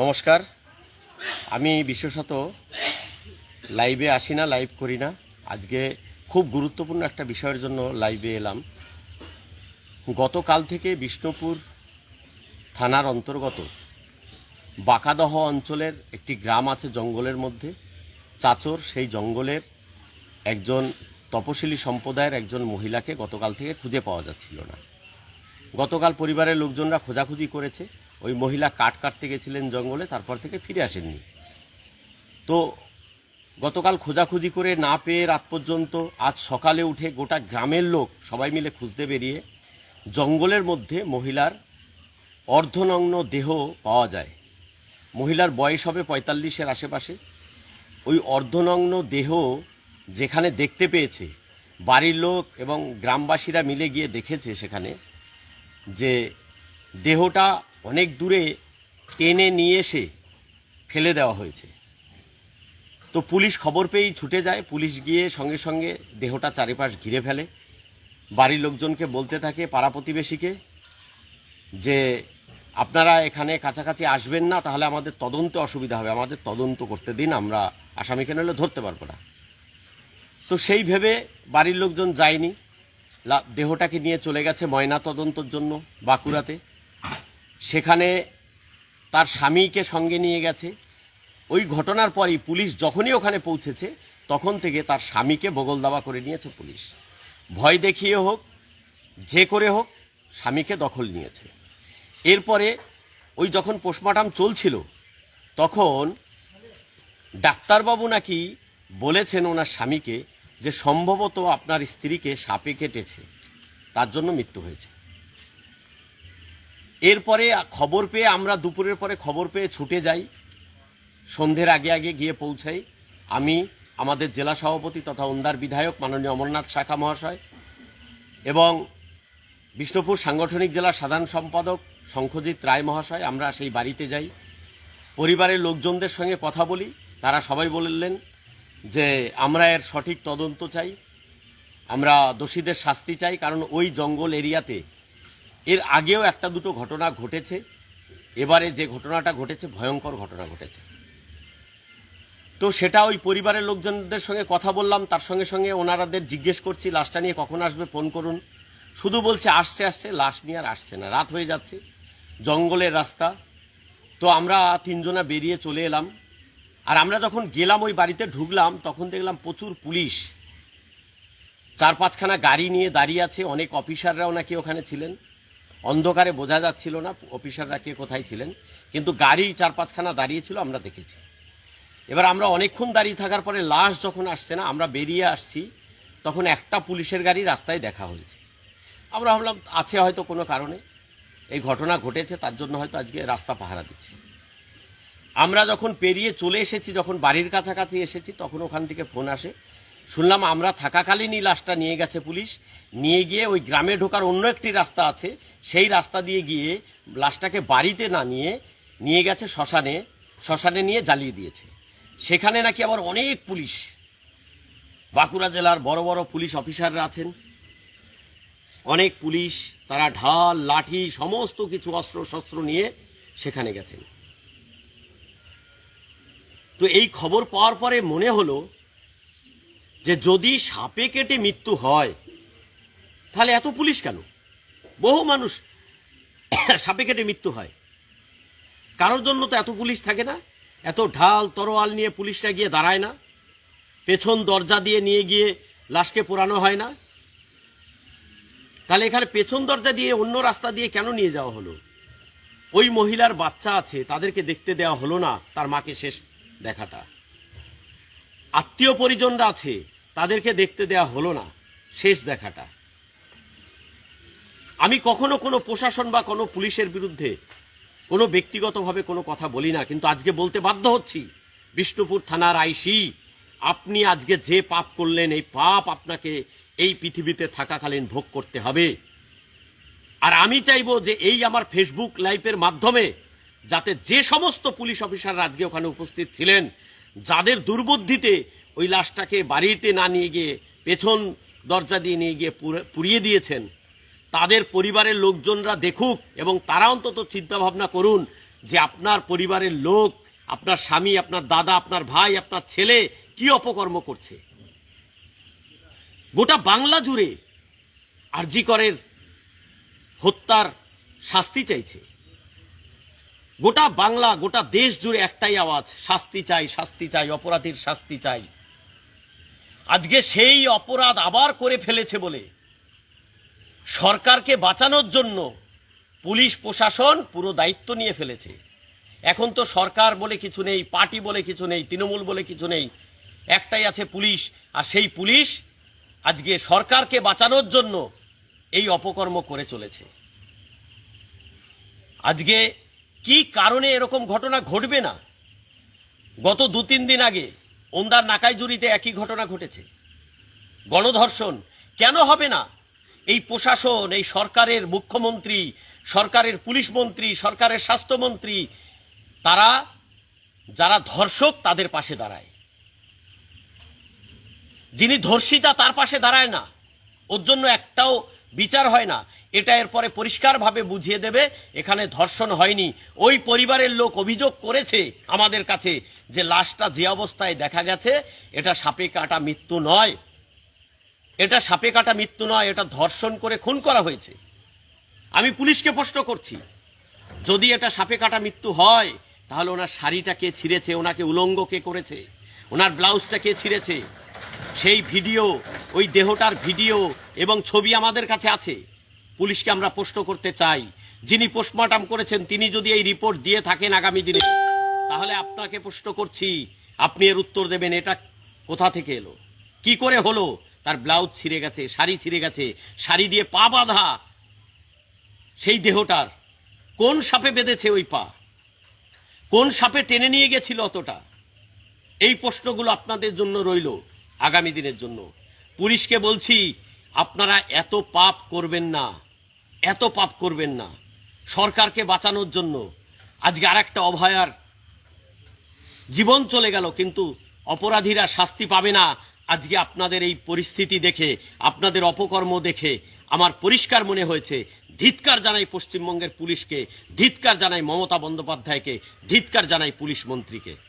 নমস্কার। আমি বিশেষত লাইভে আসি না লাইভ করি না। আজকে খুব গুরুত্বপূর্ণ একটা বিষয়ের জন্য লাইভে এলাম। গতকাল থেকে বিষ্ণুপুর থানার অন্তর্গত বাঁকাদহ অঞ্চলের একটি গ্রাম আছে জঙ্গলের মধ্যে। চাচর সেই জঙ্গলের একজন তপশিলি সম্প্রদায়ের একজন মহিলাকে গতকাল থেকে খুঁজে পাওয়া যাচ্ছিল না। গতকাল পরিবারের লোকজনরা খোঁজাখুঁজি করেছে। ওই মহিলা কাঠ কাটতে গেছিলেন জঙ্গলে, তারপর থেকে ফিরে আসেননি। তো গতকাল খোঁজাখুঁজি করে না পেয়ে রাত পর্যন্ত আজ সকালে উঠে গোটা গ্রামের লোক সবাই মিলে খুঁজতে বেরিয়ে জঙ্গলের মধ্যে মহিলার অর্ধনগ্ন দেহ পাওয়া যায়। মহিলার বয়স হবে পঁয়তাল্লিশের আশেপাশে। ওই অর্ধনগ্ন দেহ যেখানে দেখতে পেয়েছে, বাড়ির লোক এবং গ্রামবাসীরা মিলে গিয়ে দেখেছে সেখানে যে দেহটা অনেক দূরে টেনে নিয়ে এসে ফেলে দেওয়া হয়েছে। তো পুলিশ খবর পেয়েই ছুটে যায়। পুলিশ গিয়ে সঙ্গে সঙ্গে দেহটা চারিপাশ ঘিরে ফেলে। বাড়ির লোকজনকে বলতে থাকে পাড়া প্রতিবেশীকে যে, আপনারা এখানে কাছাকাছি আসবেন না, তাহলে আমাদের তদন্তে অসুবিধা হবে। আমাদের তদন্ত করতে দিন, আমরা আসামিকে নইলে ধরতে পারব না। তো সেই ভেবে বাড়ির লোকজন যায়নি। দেহটাকে নিয়ে চলে গেছে ময়না তদন্তর জন্য বাঁকুড়াতে। সেখানে তার স্বামীকে সঙ্গে নিয়ে গেছে। ওই ঘটনার পরই পুলিশ যখনই ওখানে পৌঁছেছে, তখন থেকে তার স্বামীকে বগল দাবা করে নিয়েছে পুলিশ। ভয় দেখিয়ে হোক, যে করে হোক, স্বামীকে দখল নিয়েছে। এরপরে ওই যখন পোস্টমর্টম চলছিল, তখন ডাক্তারবাবু নাকি বলেছেন ওনার স্বামীকে যে সম্ভবত আপনার স্ত্রীকে সাপে কেটেছে, তার জন্য মৃত্যু হয়েছে। এরপরে খবর পেয়ে আমরা দুপুরের পরে খবর পেয়ে ছুটে যাই। সন্ধ্যের আগে আগে গিয়ে পৌঁছাই। আমি, আমাদের জেলা সভাপতি তথা ওন্দার বিধায়ক মাননীয় অমরনাথ শাখা মহাশয় এবং বিষ্ণুপুর সাংগঠনিক জেলার সাধারণ সম্পাদক শঙ্খজিৎ রায় মহাশয়, আমরা সেই বাড়িতে যাই। পরিবারের লোকজনদের সঙ্গে কথা বলি। তারা সবাই বললেন যে, আমরা এর সঠিক তদন্ত চাই। আমরা দোষীদের শাস্তি চাই, কারণ ওই জঙ্গল এরিয়াতে এর আগেও একটা দুটো ঘটনা ঘটেছে। এবারে যে ঘটনাটা ঘটেছে, ভয়ঙ্কর ঘটনা ঘটেছে। তো সেটা ওই পরিবারের লোকজনদের সঙ্গে কথা বললাম, তার সঙ্গে সঙ্গে ওনারাদের জিজ্ঞেস করছি, লাশটা নিয়ে কখন আসবে, ফোন করুন। শুধু বলছে, আসছে আসছে, লাশ নিয়ে আর আসছে না, রাত হয়ে যাচ্ছে, জঙ্গলের রাস্তা। তো আমরা তিনজনা বেরিয়ে চলে এলাম। আর আমরা যখন গেলাম ওই বাড়িতে ঢুকলাম, তখন দেখলাম প্রচুর পুলিশ। চার পাঁচখানা গাড়ি নিয়ে দাঁড়িয়ে আছে, অনেক অফিসাররাও নাকি ওখানে ছিলেন। অন্ধকারে বোঝা যাচ্ছিল না অফিসাররা কে কোথায় ছিলেন, কিন্তু গাড়ি চার পাঁচখানা দাঁড়িয়ে ছিল, আমরা দেখেছি। এবার আমরা অনেকক্ষণ দাঁড়িয়ে থাকার পরে লাশ যখন আসছে না, আমরা বেরিয়ে আসছি, তখন একটা পুলিশের গাড়ি রাস্তায় দেখা হয়েছে। আমরা ভাবলাম, আছে হয়তো কোনো কারণে। এই ঘটনা ঘটেছে, তার জন্য হয়তো আজকে রাস্তা পাহারা দিচ্ছে। আমরা যখন পেরিয়ে চলে এসেছি, যখন বাড়ির কাছাকাছি এসেছি, তখন ওখান থেকে ফোন আসে শুনলাম আমরা থাকাকালীনই লাশটা নিয়ে গেছে পুলিশ। নিয়ে গিয়ে ওই গ্রামে ঢোকার অন্য একটি রাস্তা আছে। সেই রাস্তা দিয়ে গিয়ে লাশটাকে বাড়িতে না নিয়ে নিয়ে গেছে শ্মশানে শ্মশানে নিয়ে জ্বালিয়ে দিয়েছে। সেখানে নাকি আবার অনেক পুলিশ। বাঁকুড়া জেলার বড় বড় পুলিশ অফিসাররা আছেন। অনেক পুলিশ, তারা ঢাল, লাঠি, সমস্ত কিছু অস্ত্র শস্ত্র নিয়ে সেখানে গেছেন। তো এই খবর পাওয়ার পরে মনে হলো যে যদি সাপে কেটে মৃত্যু হয়, তাহলে এত পুলিশ কেন? বহু মানুষ সাপে কেটে মৃত্যু হয়। কারোর জন্য তো এত পুলিশ থাকে না, এত ঢাল তরোয়াল নিয়ে পুলিশরা গিয়ে দাঁড়ায় না, পেছন দরজা দিয়ে নিয়ে গিয়ে লাশকে পোড়ানো হয় না। তাহলে এখানে পেছন দরজা দিয়ে অন্য রাস্তা দিয়ে কেন নিয়ে যাওয়া হলো? ওই মহিলার বাচ্চা আছে, তাদেরকে দেখতে দেওয়া হলো না, তার মাকে শেষ দেখাটা। আত্মীয় পরিজনরা আছে তাদেরকে দেখতে দেওয়া হলো না। শেষ দেখাটা। আমি কখনো কোনো প্রশাসন বা কোনো পুলিশের বিরুদ্ধে কোনো ব্যক্তিগতভাবে কোনো কথা বলি না, কিন্তু আজকে বলতে বাধ্য হচ্ছি। বিষ্ণুপুর থানার আইসি, আপনি আজকে যে পাপ করলেন, এই পাপ আপনাকে এই পৃথিবীতে থাকাকালীন ভোগ করতে হবে। আর আমি চাইব যে এই আমার ফেসবুক লাইভের মাধ্যমে যাতে যে সমস্ত পুলিশ অফিসার আজকে ওখানে উপস্থিত ছিলেন, যাদের দুর্বুদ্ধিতে ওই লাশটাকে বাড়িতে না নিয়ে গিয়ে পেছন দরজা দিয়ে নিয়ে গিয়ে পুড়িয়ে দিয়েছেন। তাদের পরিবারের লোকজনরা দেখুক এবং তারা অন্তত চিন্তা ভাবনা করুন যে আপনার পরিবারের লোক, আপনার স্বামী, আপনার দাদা, আপনার ভাই, আপনার ছেলে কি অপকর্ম করছে। গোটা বাংলা জুড়ে আরজি করের হত্যার শাস্তি চাইছে। গোটা বাংলা, গোটা দেশ জুড়ে একটাই আওয়াজ, শাস্তি চাই শাস্তি চাই, অপরাধীর শাস্তি চাই। আজকে সেই অপরাধ আবার করে ফেলেছে বলে। সরকারকে বাঁচানোর জন্য পুলিশ প্রশাসন পুরো দায়িত্ব নিয়ে ফেলেছে। এখন তো সরকার বলে কিছু নেই, পার্টি বলে কিছু নেই, তৃণমূল বলে কিছু নেই। একটাই আছে পুলিশ, আর সেই পুলিশ আজকে সরকারকে বাঁচানোর জন্য এই অপকর্ম করে চলেছে। আজকে কি কারণে এরকম ঘটনা ঘটবে না? গত দু তিন দিন আগে ওন্দার নাকাইজুরিতে একই ঘটনা ঘটেছে। গণধর্ষণ কেন হবে না? এই প্রশাসন, এই সরকারের মুখ্যমন্ত্রী, সরকারের পুলিশ মন্ত্রী, সরকারের স্বাস্থ্যমন্ত্রী, তারা, যারা ধর্ষক, তাদের পাশে দাঁড়ায়। যিনি ধর্ষিতা, তার পাশে দাঁড়ায় না। ওর জন্য একটাও বিচার হয় না। এটা এরপরে পরিষ্কারভাবে বুঝিয়ে দেবে, এখানে ধর্ষণ হয়নি। ওই পরিবারের লোক অভিযোগ করেছে আমাদের কাছে যে লাশটা যে অবস্থায় দেখা গেছে, এটা সাপে কাটা মৃত্যু নয়। এটা সাপে কাটা মৃত্যু নয়, এটা ধর্ষণ করে খুন করা হয়েছে। আমি পুলিশকে প্রশ্ন করছি, যদি এটা সাপে কাটা মৃত্যু হয়, তাহলে ওনার শাড়িটা কে ছিঁড়েছে, ওনাকে উলঙ্গ কে করেছে, ওনার ব্লাউজটা কে ছিঁড়েছে? সেই ভিডিও, ওই দেহটার ভিডিও এবং ছবি আমাদের কাছে আছে। পুলিশকে আমরা প্রশ্ন করতে চাই, যিনি পোস্টমর্টম করেছেন, তিনি যদি এই রিপোর্ট দিয়ে থাকেন আগামী দিনে। তাহলে আপনাকে প্রশ্ন করছি, আপনি এর উত্তর দেবেন, এটা কোথা থেকে এলো? কি করে হলো? তার ব্লাউজ ছিঁড়ে গেছে, শাড়ি ছিঁড়ে গেছে, শাড়ি দিয়ে পা বাঁধা। সেই দেহটার কোন সাপে বেঁধেছে ওই পা? কোন সাপে টেনে নিয়ে গেছিল অতটা? এই প্রশ্নগুলো আপনাদের জন্য রইল আগামী দিনের জন্য। পুলিশকে বলছি, আপনারা এত পাপ করবেন না, এত পাপ করবেন না। সরকারকে বাঁচানোর জন্য আজকে আর একটা অভয়ার জীবন চলে গেল, কিন্তু অপরাধীরা শাস্তি পাবে না। আজকে আপনাদের এই পরিস্থিতি দেখে, আপনাদের অপকর্ম দেখে আমার পরিষ্কার মনে হয়েছে, ধিৎকার জানাই পশ্চিমবঙ্গের পুলিশকে, ধিৎকার জানাই মমতা বন্দ্যোপাধ্যায়কে, ধিৎকার জানাই পুলিশ মন্ত্রীকে।